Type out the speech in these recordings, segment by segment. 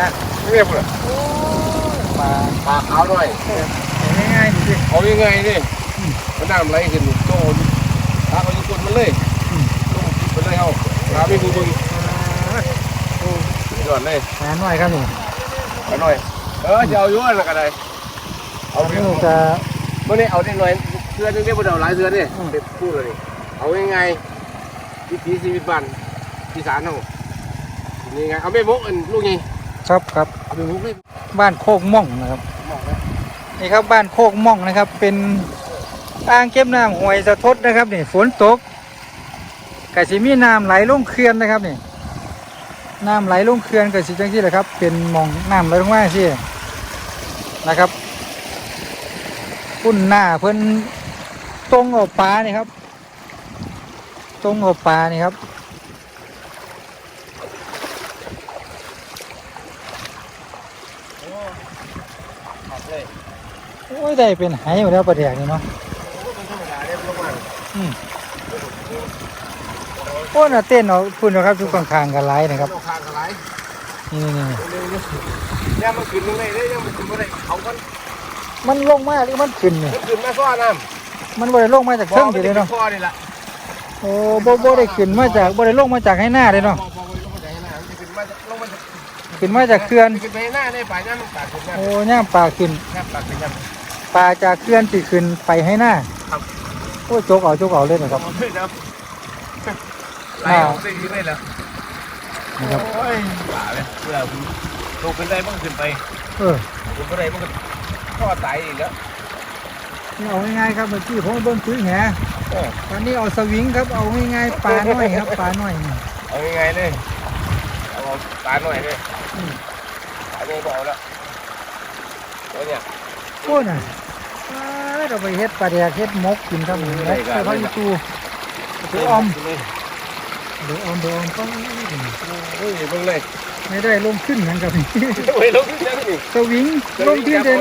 นะไม่เรียบเลยปลาปลาขาวหน่อยง่ายๆดูสิเอายังไงนี่มันน้ำไหลขึ้นโตปลาเขาจะกดมันเลยลงไปเลยเอาปลาไม่กูบึงยอดเลยปลาหน่อยครับนี่ไปหน่อย เออจะเอาอยู่นั่นก็ได้เอาอันเรื่นี้องจะเมื่อนี้เอาได้หน่อยเสื้อนึงได้บ่ได้เอาหลายเสื้อนี่เด็ดพูดเลยเอายังไงวิถีชีวิตบ้านอีสานเฮานี่ไงเอาไม่มกอันลูกไง ครับครับเอาไม่มกเลยบ้านโคกม่องนะครับ มองนะนี่ครับบ้านโคกม่องนะครับ เป็นอ่างเก็บน้ำห้วยสะทดนะครับนี่ฝนตกกะสิมีน้ำไหลลงเขื่อนนะครับนี่น้ำไหลลงเขื่อนกะสิจังที่แหละครับ เป็นหมองน้ำไหลลงมาสินะครับปุ่นหน้าเพิ่นตรงเอาปลานี่ครับ ตรงเอาปลานี่ครับ ขับเลย โอ้ ยได้เป็นไหหมดแล้วประเดี๋ยวนี้เนาะโอ้เป็นธรรมดาเนี่ยลงมาอืมโอ้น่ะเต้นเอาพุ่นนะครับทุกข้างๆกันไลายนะครับเอาคางกันไรนี่นี่นี่เร็วๆเนี่ยยังมันขึ้นลงเลยเนี่ยยังมันขึ้นมาได้เขากันมันลงมาหรือมันขึ้นนี่มันขึ้นมาซ้อน้มันบ่ได้ลงมาจากำเทิงอยู่เลยเนาะข้อนี่แหละโอ้บ่บ่ได้ขึ้นมาจากบ่ได้ลงมาจากให้หน้าเลยเนาะพอพอลงมาจากหน้ามันจะขึ้นมาจากลงมาจากขึ้นมาจากเขื่อนขึ้นไปหน้าในป่าย่ามันตัดขึ้นมาโอ้ย่ามปลาขึ้นย่าตัดขึ้นย่า ปลาจากเขื่อนสิขึ้นไปให้หน้าครับ โอ้ยจกเอาจกเอาเลยนะครับ เอาเลยนะไล่ออกได้ดีเลยเหรอนะครับ โอ้ยป่าเลยเพื่อลงขึ้นได้มันขึ้นไปเออขึ้นไปได้มันก็ข้อตายอีกแล้ว เอาง่ายๆครับเมื่อกี้ผมเบิ่งตื้อแหเออ ตอนนี้เอาสวิงครับเอาง่ายๆปลาน้อยครับปลาน้อยนี่เอายังไงเลยเอาตาหน่อยเลยอืมตาเนี่ยบอกแล้วโอ้ยเนี่ยโอ้น่ะปลา เราไปเฮ็ดปลาแดกเฮ็ดมกกินครับมกใส่ผักอีตูเดี๋ยวออมเลยเดี๋ยวออมเดี๋ยวออมก็เฮ้ยเบิ่งเลยไม่ได้ลงขึ้นเหมือนกับนี่เฮ้ยลงขึ้นยังนี่สวิงลงที่ได้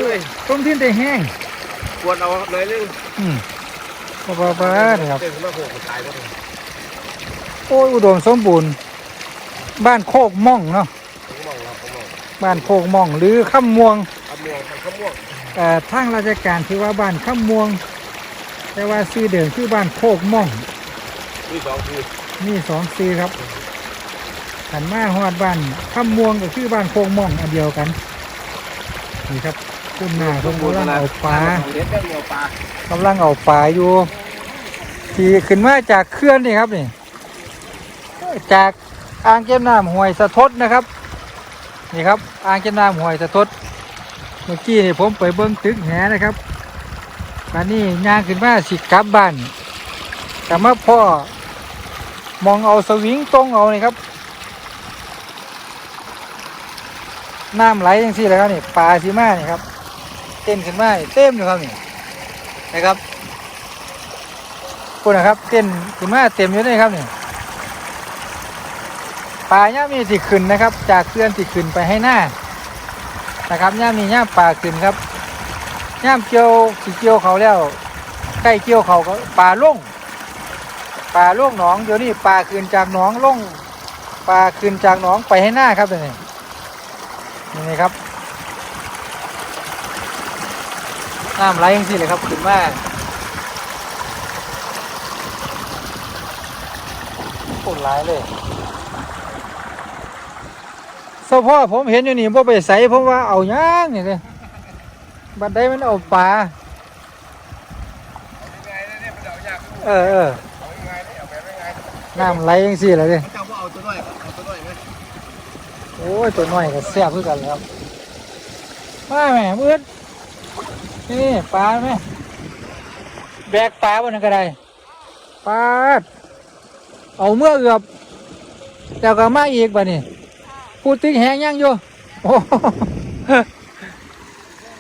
ลงที่ได้แห้งปวดเอาหน่อยนึงอืมปลาปลาปลาเนี่ยครับเดินขึ้นมาโผล่ตายแล้วเลยโอ้ยอุดมสมบูรณ์ บ้านโคกม่องเนาะผมมองเราผมมองบ้านโคกม่องหรือข้ามม่วงขม่วงขม่วงเอ่อ ทางราชการถือว่าบ้านข้ามม่วง แต่ว่าซื้อเดิมคือบ้านโคกม่องมีสองคือนี่สองซื้อครับขันมาฮอดบ้านข้ามม่วงก็คือบ้านโคกม่องอันเดียวกันนี่ครับคุณหน้าเพิ่นกำลังเอาปลาเด็ดได้เดียวปลากำลังเอาปลาอยู่ที่ขึ้นมาจากเขื่อนนี่ครับนี่จากอ่างเก็บน้ำห้วยสะทดนะครับ นี่ครับ อ่างเก็บน้ำห้วยสะทดเมื่อกี้นี่ผมไปเบิ้งตึกแหนะครับตอนนี้ย่างขึ้นมาสิกลับบ้านแต่มาพ่อมองเอาสวิงตรงเอานี่ครับน้ำไหลยังสี่เลยครับนี่ปลาสีมานี่ครับ เต้นขึ้นมาเต็มเลยครับนี่นะครับคุณนะครับ เต้นขึ้นมาเต็มอยู่เลยครับนี่ปลาย่ามีสิขึ้นนะครับ จากเขื่อนสิขึ้นไปให้หน้า นะครับย่ามนี่ย่ามปลาขึ้นครับย่ามเกี่ยวสิเกี่ยวเขาแล้วใกล้เกี่ยวเขาก็ปลาล่งปลาล่งหนองเดี๋ยวนี้ปลาขึ้นจากหนองล่งปลาขึ้นจากหนองไปให้หน้าครับนี่นี่นี่ครับน้ำไหลยังสิเลยครับขึ้นมาโคตรหลายเลย พ่อผมเห็นอยู่นี่บ่ไปใส่เพราะว่าเอาย่างนี่เลยบัดใดมันเอาปลายังไงเนี่ยมันเอายาเออเออเอายังไงเนี่ยเอาแบบยังไงน้ำไหลยังสิเลยด้เจ้าว่าเอาตัวน้อยเอาตัวน้อยไหมโอ้ยตัวน้อยก็แซ่บคือกันเลยครับมาแม่เมืดนี่ปลาไหมแบกปลาบนนั้นก็ได้ปลาเอาเมื่อเอือบแล้วก็มาอีกบ่นี่ พูดติ๊กแหงยังอยู่โอ้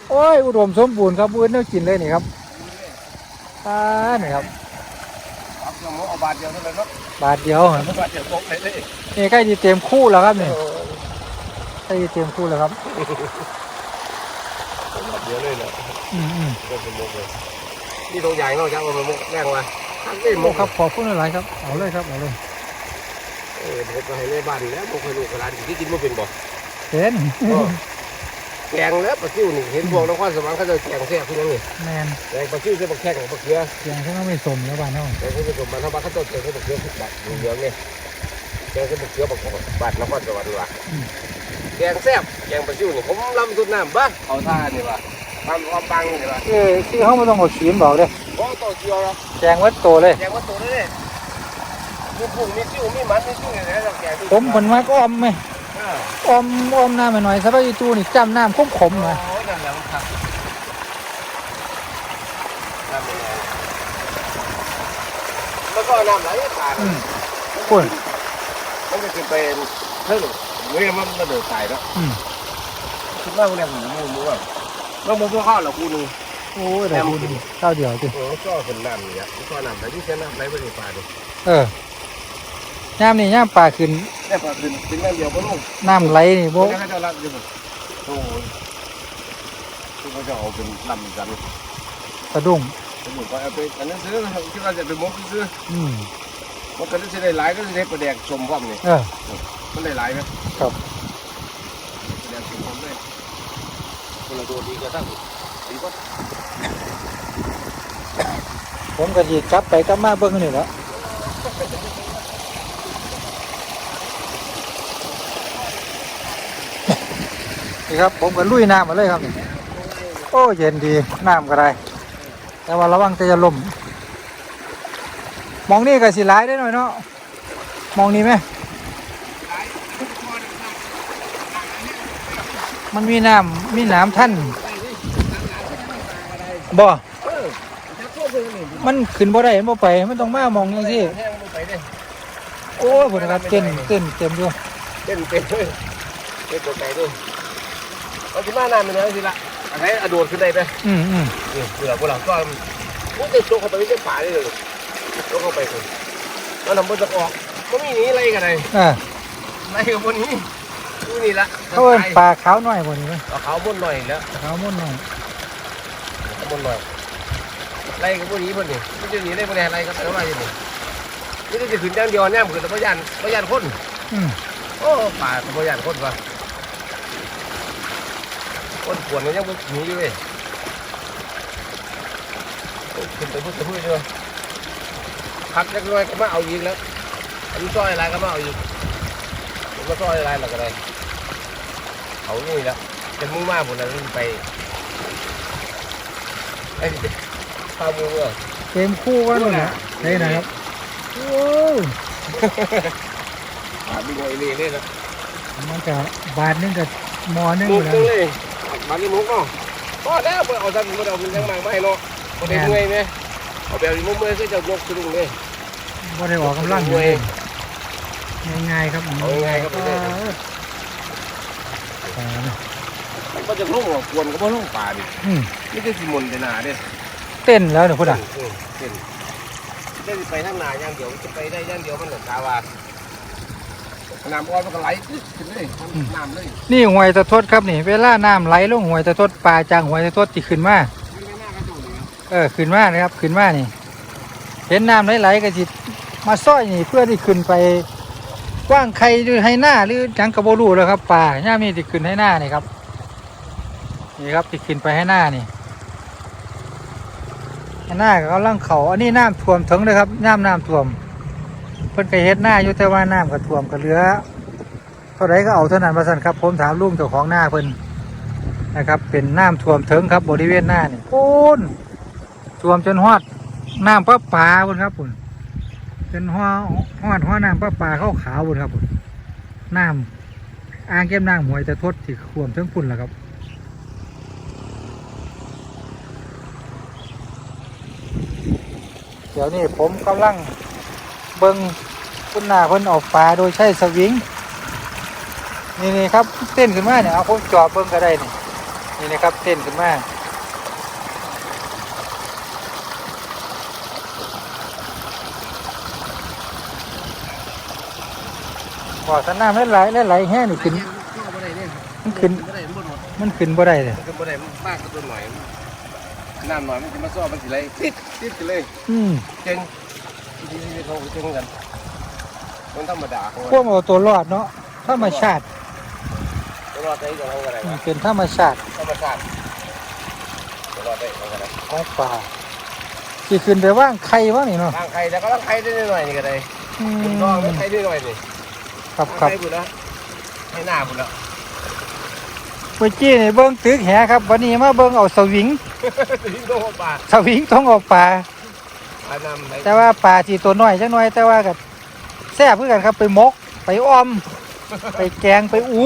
โอ้ยอุดมสมบูรณ์ครับอุ้นเนื้อกินเลยนี่ครับปลานี่ครับเอาสมมติเอาบาทเดียวเท่านั้นเนาะบาทเดียวเอาบาทเดียวตกเลยเลยนี่ใกล้จะเต็มคู่แล้วครับนี่ใกล้จะเต็มคู่แล้วครับบาทเดียวเลยเนาะอืมอืมก็สมมติเลยนี่ตัวใหญ่เนาะจังเอาไปมุกแรงมาทั้งนี้โอ้มุกครับขอบคุณหลายๆครับเอาเลยครับเอาเลย เออผมก็ให้แม่บ้านนี่แหล้วมุกให้ลูกให้หลานที่กินไม่เป็นบ่เป็นแกงแล้วปลาซิวนี่เห็นพวกนครสวรรค์เขาจะแกงแซ่บขึ้นยังนี่แมนแกงปลาซิวใส่ปลาแข้งปลาเกลือเสียงเขาก็ไม่สมแล้วบ้านเขาแกงใส่ผสมมันเขาบ้านเขาต้มแกงใส่ปลาเกลือทุกบาทเหลืองๆนี่แกงใส่ปลาเกลือปลาโขดบาทนครสวรรค์ว่ะแกงแซ่บแกงปลาซิวนี่ผมลำสุดน้ำบ้าเอาท่านี่ว่ะทำความปังนี่ว่ะเออที่เขาไม่ต้องเอาขีมบอกเลยโอ้โตเกียวแล้วแจงวัดโตเลยแกงว่าโตเลย มีผงมีซิวมีมันมีซิวอะไรแล้วแกงผมผลมากอ้อมไหมอ่าอ้อมอ้อมน้ำไปหน่อยสบายอีตูนี่จำน้ำขมขมๆนะโอ้นั่นแหละมันครับน้ำเป็นไงแล้วก็น้ำไหลผ่านอืมปุ่นมันจะขึ้นเป็นเท่าหนึ่งเมื่อมันมันเดือดตายแล้วอืมคิดว่าเนี่ยหมูหมูหมูอะแล้วหมูพวกข้าวเหราคูนึงโอ้ยแต่คุณเจ้าเดียวจิเออก็เป็นน้ำนี่อะก็น้ำไหลที่เส้นน้ำไหลไปในป่าดิเออ ย่ามนี่ย่ามปลาขึ้นเนี่ยป่าเป็นเป็นน้ำเดียวก็ลุ่มน้ำไหลนี่โบไม่ให้เจ้าลัดอยู่บ่โอ้ยที่เขาจะเอาเป็นลำกันสะดุ้งสมมติว่าเอาไปอันนั้นซื้อคิดว่าจะไปมกซื้ออืมมันก็จะได้หลายก็จะได้ประแดกชมพร้อมนี่เออ มันได้หลายไหมครับ ประแดกชมพร้อมได้คนละตัวดีก็ตั้งดีก็ผมก็ดีกลับไปกลับมาเบิ้งนี่แหละ นี่ครับผมก็ลุยน้ำมาเลยครับนี่โอ้เย็นดีน้ำก็ได้ แต่ว่าระวังแต่จะลมมองนี่ก็สิหลายได้หน่อยเนาะมองนี่ไหมมันมีน้ำมีน้ำท่านบ่อมันขึ้นบ่ได้บ่ไปมันต้องมามองอย่างซี่โอ้ยผลนะครับเต้นเต้นเต็มอยู่เต้นเต้นเลยเต้นตัวไก่ด้วย เอาที่มาน้ำไปเลยสิละอันไหนอะโดดขึ้นได้ไหมอืมอืมนี่เปลือกพวกเราก็มันจะโจกเข้าไปไม่ใช่ป่าได้เลยโจกเข้าไปเลยแล้วนำมันจะออกก็มีหนีอะไรกันเลยอ่าอะไรกับพวกนี้นี่นี่ละเขาเป็นปลาขาวน้อยบ่นี่ไหมเอาเขาบนหน่อยแล้วขาวม่นน้อยบนหน่อยไล่กับพวกนี้พวกนี้ไม่จะหนีได้พวกนี้อะไรก็ต้องไล่อยู่นี่นี่จะขึ้นอย่างเดียวเนี่ยมันคือตะพยานตะพยานคนอืมโอ้ป่าตะพยานคนวะ คนขวนกันยังหนีอยู่เลยขึ้นไปพูดไปพูดอยู่พักเล็กน้อยก็มาเอาอีกแล้วอันนี้ซอยอะไรก็มาเอาอีกผมก็ซอยอะไรหลักอะไรเอานี่แล้วจะมุ่งมาผมแล้วไปไอ้ข้าวมือเมื่อเกมคู่ว่านู่นนะนี่นะครับโอ้ยอ่ามีหน่วยนี่เนี่ยนะมันจะบาทหนึงกับหมอหนึงมุอกยู่แล้นึวงเลย บาลีมุกเนาะก็แล้วเอาท่านมาเอาเป็นยังไงไม่เนาะก็ได้เมื่อยไหมเอาแบบนี้มุกเมื่อยก็จะยกขึ้นเลยบ่ได้ออกกำลังเลยง่ายๆครับเอาง่ายๆครับเอไม่ได้อปลาเนี่ยก็จะลุ่งกวนก็บ่ลุ่งป่าดิอืมไม่ได้สิมนไปนาเด้เต้นแล้วเนี่ยพุ่นอะเต้นได้ไปทางนาอย่างเดียวจะไปได้อย่างเดียวมันเหลือกาวา น้ำอ่อนมันก็ไหลขึ้นเลยน้ำเลยนี่หวยตะทดครับนี่ เวลาน้ำไหลลงหวยตะทดปลาจางหวยตะทดที่ขึ้นมาไม่น่ากระโดดเลยเออขึ้นมานะครับขึ้นมานี่ เห็นน้ำไหลๆก็สิมาซ้อยนี่เพื่อที่ขึ้นไปกว้างใครหรือให้หน้าหรือจังกระโบรูแล้วครับป่าย่ามนี่ที่ขึ้นให้หน้านี่ครับนี่ครับที่ขึ้นไปให้หน้านี่ให้หน้าก็กำลังเขาอันนี้น้ำท่วมถึงเลยครับน้ำน้ำท่วม เพิ่นก็เฮ็ดหน้าอยู่แต่ว่าน้ำก็ท่วมก็เหลือเท่าไรก็เอาเท่านั้นมาสั่นครับ ผมถามลุงเจ้าของหน้าเพิ่นนะครับ เป็นน้ำท่วมถึงครับบริเวณหน้านี่โอนท่วมจนฮอดน้ำประปาบุญครับบุญจนฮอฮอดฮอดน้ำประปาเข้าขาวบุญครับบุญน้ำอ่างเก็บน้ำหวยจะทดที่ท่วมทั้งปุ่นแหละครับเดี๋ยวนี้ผมกำลัง เบิงคุณนาเพิ่นเออกปลาโดยใช้สวิงนี่นี่ครับเต้นขึ้นมาเนี่ยเอาผมจอดเบิ่งก็ได้นี่นี่นะครับเต้นขึ้นมาบ่อสนามหลายๆหลายๆแห้งนี่ขึ้นมันขึ้นบ่ได้บ่หมดมันขึ้นบ่ได้เลยมันก็บ่ได้มากก็ตัวหน่อยน้ำหน่อยมันจะมาซ้อมันสิไหลติดติดกันเลย อืมเก่ง ที่ที่เขาเก่งกันมันธรรมดาของพวกเอาตัวรอดเนาะธรรมชาติเรอดได้ก็เอาอะไรนี่วะเป็นธรรมชาติธรรมชาติรอดได้เอาอะไรของป่าที่ขึ้นไปว่างไข่ว่างนี่เนาะร่างไข่แต่ก็ร่างไข่ได้หน่อยนี่ก็ได้อืมคุณน้องไม่ไข่ได้หน่อยนี่ครับครับไข่บุญแล้วให้หน้าบุญแล้วเมื่อกี้นี่เบิ้งตึกแหครับ วันนี้มาเบิ้งเอาสวิงทิ้งโดนปลาสวิงต้องออกป่า ปลานำไปแต่ว่าป่าที่ตัวน้อยจังน้อย แต่ว่าก็แซ่บเพื่อกันครับไปมก ไปอ้อม ไปแกงไปอู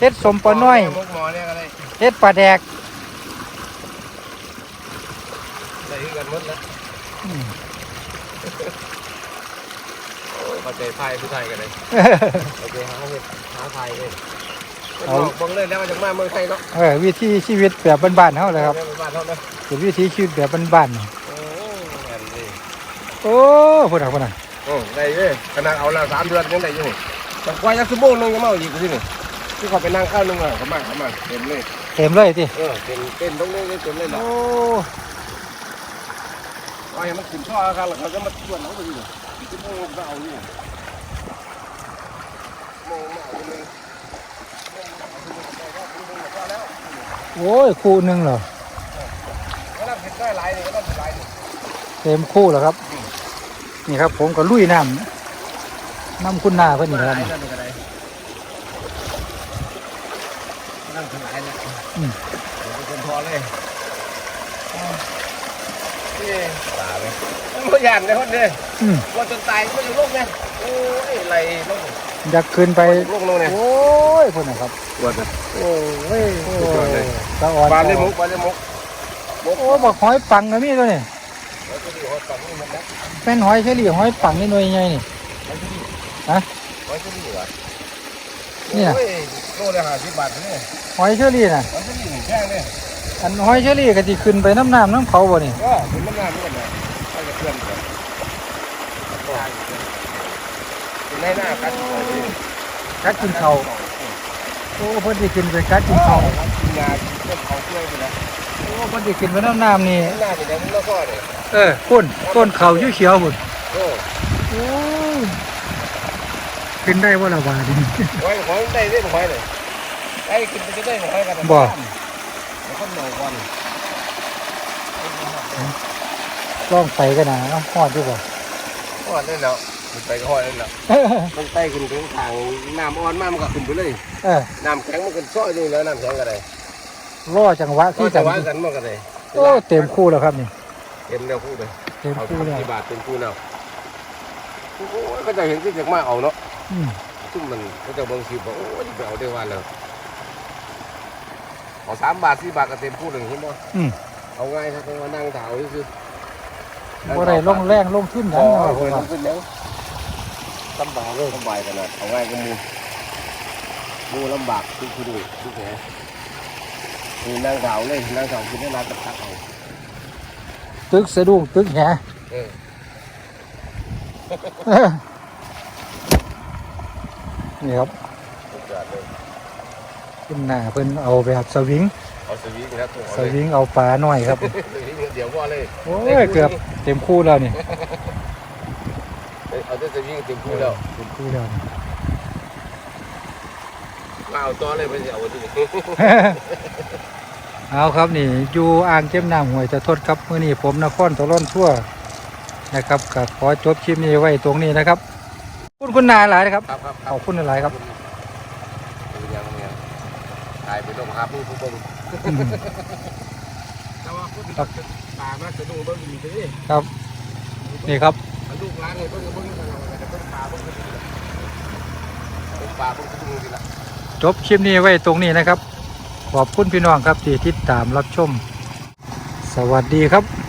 เฮ็ดสมปลาน้อยมุกหมอเนี่ยก็ได้เฮ็ดปลาแดกได้ที่กันหมดแล้วอืมโอ้ยปัจจัยไทยผู้ไทยกันเลยปัจจัยหาเห็ดหาไทยเองบอกบังเลยแล้วมาจากมาเมืองไทยเนาะเออวิธีชีวิตแบบบ้านๆเฮาเลยครับบ้านเท่านั้นเป็นวิธีชีวิตแบบบ้านโอ้แอนดี้ๆ โอ้พุ่นน่ะพุ่นน่ะโอ้ได้เว้ยขนาดเอาละสามเดือนยังได้อยู่แต่กว่าจะชั่วโมงนึงก็มาอีกที่นี่ที่เขาไปนั่งข้าวนึงอะเขามาเขามาเต็มเลยเต็มเลยติเออเต็มเต็มตรงนี้เต็มเลยนะโอ้ว่าอย่างมันขึ้นช่อครับแล้วเขาจะมาชวนเราไปอยู่ชั่วโมงก็เอาอยู่โมงมาเอาเลยโอ้ยคู่หนึงเหรอก็ต้องเห็นได้หลายนี่ก็ต้องเห็นหลายนี่เต็มคู่แล้วครับ นี่ครับ ผมก็ลุยน้ำน้ำคุณนาเพิ่นนี่ครับหลายนั่นก็ได้นั่งถึงหลายเนี่ยอืมเดี๋ยวเป็นพอเลยนี่ตาเลยมันบ่ยานเลยคนเดียวอืมว่าจนตายก็อยู่โลกไงโอ้ยไรโลกอยากขึ้นไปโลกโลกเนี่ยโอ้ยพุ่นน่ะครับปวดนะโอ้ยสุดยอดเลยตะอ่อนปลาเลยมุกปลาเลยมุกโอ้บักหอยปังก็มีตัวนี้แล้วก็ดีหอยปังนี่มันนะ เป็นหอยเฉลี่ยหอยปังนี่หน่วยใหญ่นี่หอยที่ดีฮะหอยที่ดีวะนี่น่ะโอ้ยโลละห้าสิบบาทนี่หอยเฉลี่ยน่ะหอยที่ดีแพงเนี่ยอันหอยเฉลี่ยก็สิขึ้นไปน้ำน้ำน้ำเขาบ่นี่ก็เป็นมันงานเหมือนกันนะไปกับเพื่อนกันเป็นในหน้ากันเลยกัดกินเขาวโอ้เพิ่นสิขึ้นไปกัดกินเขาวกินงานเรื่องเขาเพื่อนไปแล้วโอ้เพิ่นสิขึ้นไปน้ำน้ำนี่หน้าเป็นอย่างนี้แล้วก็เนี่ย เออต้นต้นเขาเขียวๆพุ่นโอ้โอ้ยขึ้นได้บ่ละบาดนี่หอยหอยได้เรื่องหอยเลยไอ้กินไปจะได้หอยกันบ่แล้วก็หน่อยก่อนลองไปกันนะเอาฮอดอยู่บ่หอยได้แล้วขึ้นไปก็หอยได้แล้วมันไต่ขึ้นถึงทางน้ำอ่อนมากมันก็ขึ้นไปเลยเออน้ำแข็งมันขึ้นซอยนี่แล้วน้ำแข็งก็ได้รอจังหวะก็คือจะกันว่ากันมันก็ได้โอ้เต็มคู่แล้วครับนี่ เต็มแล้วคู่เลยเต็มเอาคู่แล้วกี่บาทเต็มคู่แล้วโอ้ยก็จะเห็นที่จากมาเอาเนาะอืมซึ่งมันก็จะเบิ่งสิบอกโอ้ยไปเอาได้วันแล้วเอาสามบาทสี่บาทก็เต็มคู่หนึ่งเห็นบ่อืมเอาง่ายครับมานั่งเถาซื่อบ่ได้ลงแรงลงทุนๆทั้อ๋งอนั้นเพิ่นว่าขึ้นแล้วลำบากเลยลำบากขนาดเอาง่ายก็มูมูลำบากทุกทุกทุกแห่นี่นั่งเถาเลยนั่งเถากินได้นานกับทักเอา ตึกสะดุ้งตึกแหเออเออนี่ครับสุดยอดเลยขึ้นหน้าเพิ่นเอาแบบสวิง เอาสวิงนะตัวสวิงเอาปลาหน่อยครับสวิงเดี๋ยวว่าเลย โอ้ยเกือบเต็มคู่แล้วนี่ เอาแต่สวิงเต็มคู่แล้ว เต็มคู่แล้วนี่มาเอาต่อเลยไปสิเอาที่นี่ เอาครับนี่อยู่อ่างเก็บน้ำห้วยตะทดครับมื้อนี้ผมนครตะล่อนทั่วนะครับก็ขอจบคลิปนี้ไว้ตรงนี้นะครับขอบคุณคุณนาหลายนะครับครับครับขอบคุณหลายครับเป็นยังไงถ่ายไปลงหาผู้ผู้เบิ่งอืมแต่ว่าพูดถึงตามาจะดูเบิ่งดีสิครับ นี่ครับมันลูกร้านนี่เบิ่งเบิ่งแต่เบิ่งปลาเบิ่งดีละเบิ่งปลาเบิ่งดูดีละจบคลิปนี้ไว้ตรงนี้นะครับข อบคุณพี่น้องครับที่ติดตามรับชม สวัสดีครับ